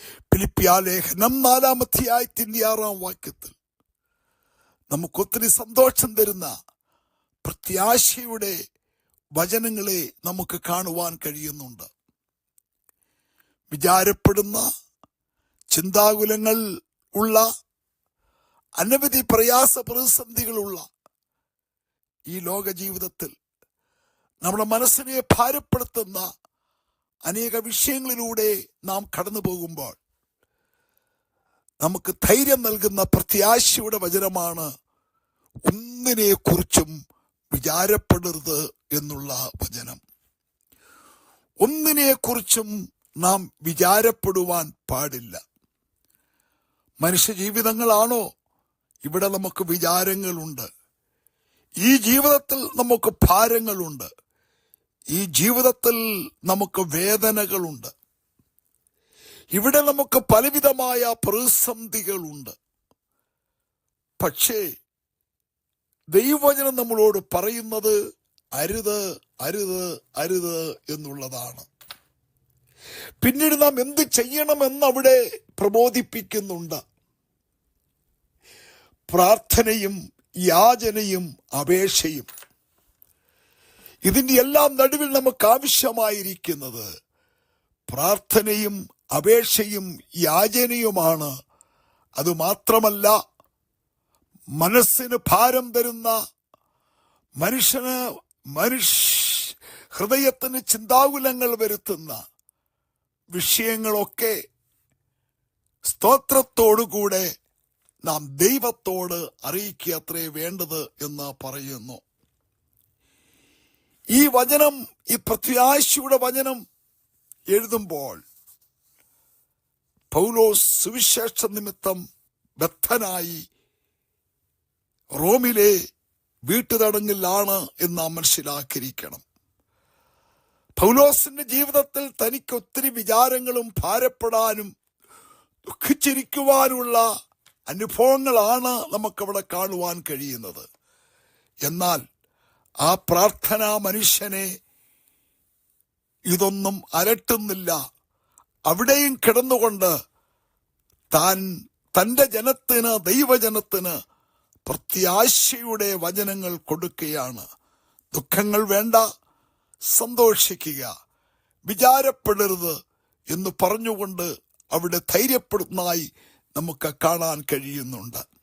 ഫിലിപ്പിയ ലേഖനം നാലാം അധ്യായത്തിന്റെ ആറാം വാക്യത്തിൽ നമുക്കൊത്തിരി സന്തോഷം തരുന്ന പ്രത്യാശയുടെ വചനങ്ങളെ നമുക്ക് കാണുവാൻ കഴിയുന്നുണ്ട്. വിചാരപ്പെടുന്ന ചിന്താകുലങ്ങൾ ഉള്ള അനവധി പ്രയാസ പ്രതിസന്ധികളുള്ള ഈ ലോക ജീവിതത്തിൽ നമ്മുടെ മനസ്സിനെ ഭാരപ്പെടുത്തുന്ന അനേക വിഷയങ്ങളിലൂടെ നാം കടന്നു പോകുമ്പോൾ നമുക്ക് ധൈര്യം നൽകുന്ന പ്രത്യാശയുടെ വചനമാണ് ഒന്നിനെ കുറിച്ചും വിചാരപ്പെടരുത് എന്നുള്ള വചനം. ഒന്നിനെ കുറിച്ചും നാം വിചാരപ്പെടുവാൻ പാടില്ല. മനുഷ്യജീവിതങ്ങളാണോ? ഇവിടെ നമുക്ക് വിചാരങ്ങളുണ്ട്. ഈ ജീവിതത്തിൽ നമുക്ക് ഭാരങ്ങളുണ്ട്. ഈ ജീവിതത്തിൽ നമുക്ക് വേദനകളുണ്ട്. ഇവിടെ നമുക്ക് പലവിധമായ പ്രതിസന്ധികളുണ്ട്. പക്ഷേ ദൈവവചനം നമ്മളോട് പറയുന്നത് അരുത് അരുത് അരുത് എന്നുള്ളതാണ്. പിന്നീട് നാം എന്ത് ചെയ്യണമെന്ന് അവിടെ പ്രബോധിപ്പിക്കുന്നുണ്ട്. പ്രാർത്ഥനയും യാചനയും അപേക്ഷയും. ഇതിന്റെ എല്ലാം നടുവിൽ നമുക്ക് ആവശ്യമായിരിക്കുന്നത് പ്രാർത്ഥനയും അപേക്ഷയും യാചനയുമാണ്. അതുമാത്രമല്ല മനസ്സിന് ഭാരം തരുന്ന മനുഷ്യന് മനുഷ്യ ഹൃദയത്തിന് ചിന്താകുലങ്ങൾ വരുത്തുന്ന വിഷയങ്ങളൊക്കെ സ്തോത്രത്തോടുകൂടെ നാം ദൈവത്തോട് അറിയിക്കുക അത്രേ വേണ്ടത് എന്ന് പറയുന്നു. ഈ വചനം ഈ പ്രത്യാശയുടെ വചനം എഴുതുമ്പോൾ പൗലോസ് സുവിശേഷ നിമിത്തം ബദ്ധനായി റോമിലെ വീട്ടുതടങ്ങിലാണ് എന്ന് മനസ്സിലാക്കിയിരിക്കണം പൗലോസിന്റെ ജീവിതത്തിൽ തനിക്ക് ഒത്തിരി വിചാരങ്ങളും ഭാരപ്പെടാനും ദുഃഖിച്ചിരിക്കുവാനുള്ള അനുഭവങ്ങളാണ് നമുക്കവിടെ കാണുവാൻ കഴിയുന്നത്. എന്നാൽ ആ പ്രാർത്ഥന മനുഷ്യനെ ഇതൊന്നും അലട്ടുന്നില്ല. അവിടെയും കിടന്നുകൊണ്ട് താൻ തന്റെ ജനത്തിന് ദൈവജനത്തിന് പ്രത്യാശയുടെ വചനങ്ങൾ കൊടുക്കുകയാണ്. ദുഃഖങ്ങൾ വേണ്ട സന്തോഷിക്കുക വിചാരപ്പെടരുത് എന്ന് പറഞ്ഞുകൊണ്ട് അവിടെ ധൈര്യപ്പെടുന്നതായി നമുക്ക് കാണാൻ കഴിയുന്നുണ്ട്.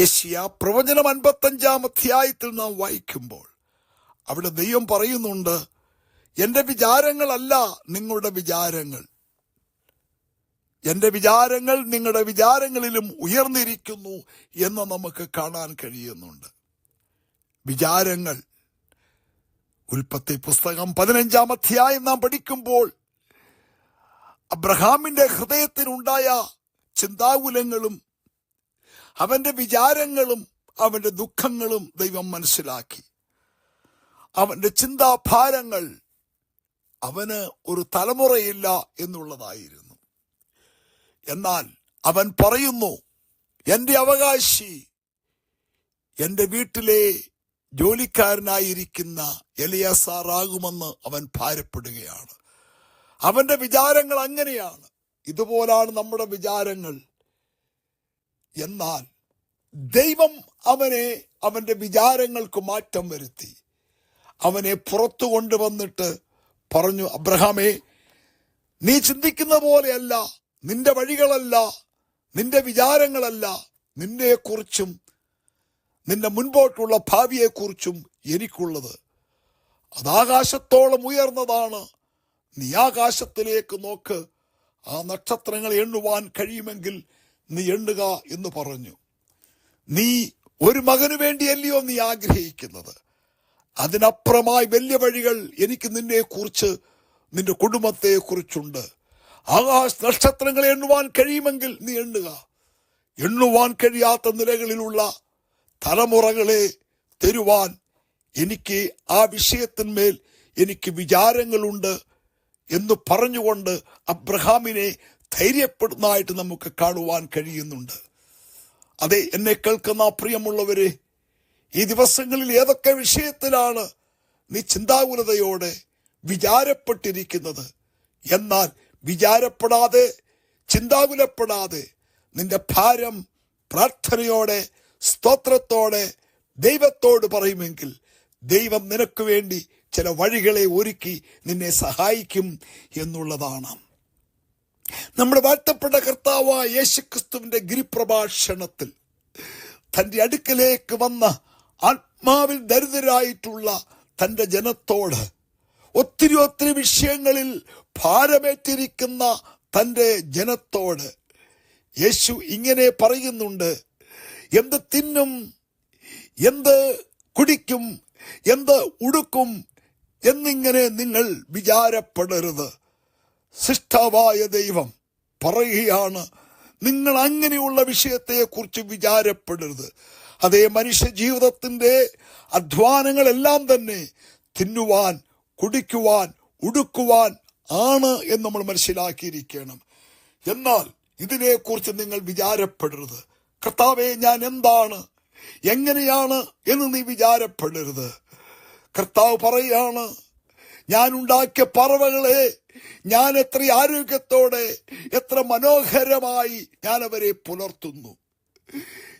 യശ്യ പ്രവചനം അൻപത്തഞ്ചാം അധ്യായത്തിൽ നാം വായിക്കുമ്പോൾ അവിടെ ദൈവം പറയുന്നുണ്ട് എന്റെ വിചാരങ്ങളല്ല നിങ്ങളുടെ വിചാരങ്ങൾ. എന്റെ വിചാരങ്ങൾ നിങ്ങളുടെ വിചാരങ്ങളിലും ഉയർന്നിരിക്കുന്നു എന്ന് നമുക്ക് കാണാൻ കഴിയുന്നുണ്ട്. വിചാരങ്ങൾ. ഉൽപ്പത്തി പുസ്തകം പതിനഞ്ചാം അധ്യായം നാം പഠിക്കുമ്പോൾ അബ്രഹാമിന്റെ ഹൃദയത്തിനുണ്ടായ ചിന്താകുലങ്ങളും അവന്റെ വിചാരങ്ങളും അവന്റെ ദുഃഖങ്ങളും ദൈവം മനസ്സിലാക്കി. അവന്റെ ചിന്താഭാരങ്ങൾ അവന് ഒരു തലമുറയില്ല എന്നുള്ളതായിരുന്നു. എന്നാൽ അവൻ പറയുന്നു എന്റെ അവകാശി എന്റെ വീട്ടിലെ ജോലിക്കാരനായിരിക്കുന്ന എലിയാസാറാകുമെന്ന് അവൻ ഭാരപ്പെടുകയാണ്. അവന്റെ വിചാരങ്ങൾ അങ്ങനെയാണ്. ഇതുപോലാണ് നമ്മുടെ വിചാരങ്ങൾ. എന്നാൽ ദൈവം അവനെ അവന്റെ വിചാരങ്ങൾക്ക് മാറ്റം വരുത്തി. അവനെ പുറത്തു കൊണ്ടുവന്നിട്ട് പറഞ്ഞു അബ്രഹാമേ നീ ചിന്തിക്കുന്ന പോലെയല്ല. നിന്റെ വഴികളല്ല. നിന്റെ വിചാരങ്ങളല്ല. നിന്നെക്കുറിച്ചും നിന്റെ മുൻപോട്ടുള്ള ഭാവിയെക്കുറിച്ചും എനിക്കുള്ളത്. അത് ആകാശത്തോളം ഉയർന്നതാണ്. നീ ആകാശത്തിലേക്ക് നോക്ക്. ആ നക്ഷത്രങ്ങൾ എണ്ണുവാൻ കഴിയുമെങ്കിൽ നീ എണ്ണുക എന്ന് പറഞ്ഞു. നീ ഒരു മകനു വേണ്ടിയല്ലയോ നീ ആഗ്രഹിക്കുന്നത്? അതിനപ്പുറമായി വലിയ വഴികൾ എനിക്ക് നിന്നെ കുറിച്ച് നിന്റെ കുടുംബത്തെ കുറിച്ചുണ്ട് ആകാശ നക്ഷത്രങ്ങളെ എണ്ണുവാൻ കഴിയുമെങ്കിൽ നീ എണ്ണുക. എണ്ണുവാൻ കഴിയാത്ത നിലകളിലുള്ള തലമുറകളെ തരുവാൻ എനിക്ക് ആ വിഷയത്തിന്മേൽ എനിക്ക് വിചാരങ്ങളുണ്ട് എന്ന് പറഞ്ഞുകൊണ്ട് അബ്രഹാമിനെ ധൈര്യപ്പെടുന്നതായിട്ട് നമുക്ക് കാണുവാൻ കഴിയുന്നുണ്ട്. അതെ എന്നെ കേൾക്കുന്ന പ്രിയമുള്ളവരെ ഈ ദിവസങ്ങളിൽ ഏതൊക്കെ വിഷയത്തിലാണ് നീ ചിന്താകുലതയോടെ വിചാരപ്പെട്ടിരിക്കുന്നത്? എന്നാൽ വിചാരപ്പെടാതെ ചിന്താകുലപ്പെടാതെ നിന്റെ ഭാരം പ്രാർത്ഥനയോടെ സ്തോത്രത്തോടെ ദൈവത്തോട് പറയുമെങ്കിൽ ദൈവം നിനക്ക് വേണ്ടി ചില വഴികളെ ഒരുക്കി നിന്നെ സഹായിക്കും എന്നുള്ളതാണ്. നമ്മുടെ വാഴ്ത്തപ്പെട്ട കർത്താവായ യേശുക്രിസ്തുവിന്റെ ഗിരിപ്രഭാഷണത്തിൽ തന്റെ അടുക്കലേക്ക് വന്ന ആത്മാവിൽ ദരിദ്രരായിട്ടുള്ള തന്റെ ജനത്തോട് ഒത്തിരി ഒത്തിരി വിഷയങ്ങളിൽ ഭാരമേറ്റിരിക്കുന്ന തന്റെ ജനത്തോട് യേശു ഇങ്ങനെ പറയുന്നുണ്ട്. എന്ത് തിന്നും എന്ത് കുടിക്കും എന്ത് ഉടുക്കും എന്നിങ്ങനെ നിങ്ങൾ വിചാരപ്പെടരുത്. സൃഷ്ടാവായ ദൈവം പറയുകയാണ് നിങ്ങൾ അങ്ങനെയുള്ള വിഷയത്തെക്കുറിച്ച് വിചാരപ്പെടരുത്. അതേ മനുഷ്യ ജീവിതത്തിന്റെ അധ്വാനങ്ങളെല്ലാം തന്നെ തിന്നുവാൻ കുടിക്കുവാൻ ഉടുക്കുവാൻ ആണ് എന്ന് നമ്മൾ മനസ്സിലാക്കിയിരിക്കണം. എന്നാൽ ഇതിനെക്കുറിച്ച് നിങ്ങൾ വിചാരപ്പെടരുത്. കർത്താവെ ഞാൻ എന്താണ്? എങ്ങനെയാണ് എന്ന് നീ വിചാരപ്പെടരുത്. കർത്താവ് പറയാണ് ഞാൻ ഉണ്ടാക്കിയ പറവകളെ ഞാൻ എത്ര ആരോഗ്യത്തോടെ എത്ര മനോഹരമായി ഞാൻ അവരെ പുലർത്തുന്നു.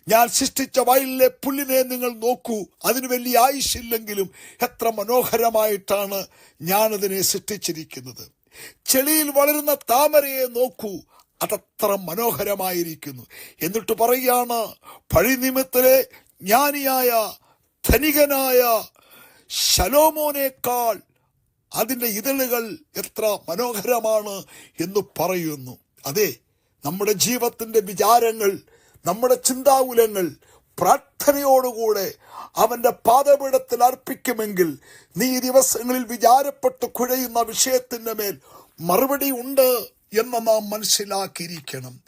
ഞാൻ സൃഷ്ടിച്ച വയലിലെ പുല്ലിനെ നിങ്ങൾ നോക്കൂ. അതിന് വലിയ ആയുഷില്ലെങ്കിലും എത്ര മനോഹരമായിട്ടാണ് ഞാനതിനെ സൃഷ്ടിച്ചിരിക്കുന്നത്. ചെളിയിൽ വളരുന്ന താമരയെ നോക്കൂ. അതത്ര മനോഹരമായിരിക്കുന്നു. എന്നിട്ട് പറയുകയാണ് പഴിനിമിത്തിലെ ജ്ഞാനിയായ ധനികനായ ശലോമോനേക്കാൾ അതിന്റെ ഇതളുകൾ എത്ര മനോഹരമാണ് എന്ന് പറയുന്നു. അതെ നമ്മുടെ ജീവിതത്തിന്റെ വിചാരങ്ങൾ നമ്മുടെ ചിന്താകുലങ്ങൾ പ്രാർത്ഥനയോടുകൂടെ അവന്റെ പാദപീഠത്തിൽ അർപ്പിക്കുമെങ്കിൽ നീ ദിവസങ്ങളിൽ വിചാരപ്പെട്ട് കുഴയുന്ന വിഷയത്തിന്റെ മേൽ മറുപടി ഉണ്ട് എന്ന് നാം മനസ്സിലാക്കിയിരിക്കണം.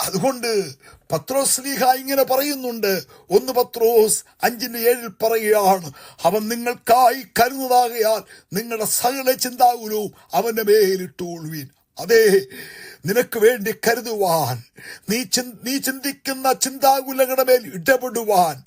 അതുകൊണ്ട് പത്രോസ് ലീഹ ഇങ്ങനെ പറയുന്നുണ്ട്. ഒന്ന് പത്രോസ് അഞ്ചിന് ഏഴിൽ പറയുകയാണ് അവൻ നിങ്ങൾക്കായി കരുന്നതാകയാൽ നിങ്ങളുടെ സകല ചിന്താകുലവും അവന്റെ മേലിട്ടുകൊള്ളുവീൻ അതെ നിനക്ക് വേണ്ടി കരുതുവാൻ നീ നീ ചിന്തിക്കുന്ന ചിന്താകുലങ്ങളുടെ മേൽ ഇടപെടുവാൻ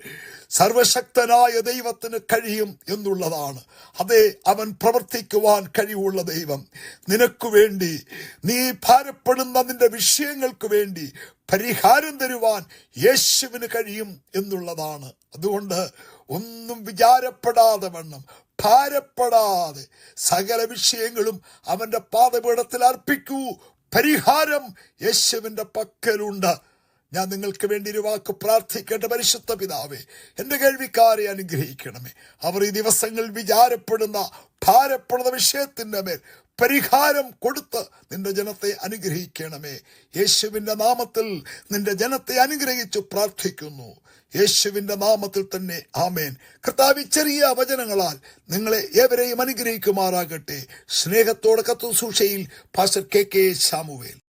സർവശക്തനായ ദൈവത്തിന് കഴിയും എന്നുള്ളതാണ്. അതെ അവൻ പ്രവർത്തിക്കുവാൻ കഴിവുള്ള ദൈവം. നിനക്ക് വേണ്ടി നീ ഭാരപ്പെടുന്ന നിന്റെ വിഷയങ്ങൾക്ക് വേണ്ടി പരിഹാരം തരുവാൻ യേശുവിന് കഴിയും എന്നുള്ളതാണ്. അതുകൊണ്ട് ഒന്നും വിചാരപ്പെടാതെ വണ്ണം ഭാരപ്പെടാതെ സകല വിഷയങ്ങളും അവന്റെ പാതപീഠത്തിൽ അർപ്പിക്കൂ. പരിഹാരം യേശുവിന്റെ പക്കലുണ്ട്. ഞാൻ നിങ്ങൾക്ക് വേണ്ടി ഒരു വാക്ക് പ്രാർത്ഥിക്കേണ്ട പരിശുദ്ധ പിതാവേ എന്റെ കേൾവിക്കാരെ അനുഗ്രഹിക്കണമേ. അവർ ഈ ദിവസങ്ങളിൽ വിചാരപ്പെടുന്ന ഭാരപ്പെടുന്ന വിഷയത്തിന്റെ മേൽ പരിഹാരം കൊടുത്ത് നിന്റെ ജനത്തെ അനുഗ്രഹിക്കണമേ. യേശുവിന്റെ നാമത്തിൽ നിന്റെ ജനത്തെ അനുഗ്രഹിച്ചു പ്രാർത്ഥിക്കുന്നു. യേശുവിന്റെ നാമത്തിൽ തന്നെ ആമേൻ. കർത്താവ് ചെറിയ വചനങ്ങളാൽ നിങ്ങളെ ഏവരെയും അനുഗ്രഹിക്കുമാറാകട്ടെ. സ്നേഹത്തോടെ കത്തു സൂക്ഷയിൽ ഫാസർ കെ കെ ശാമുവേൽ.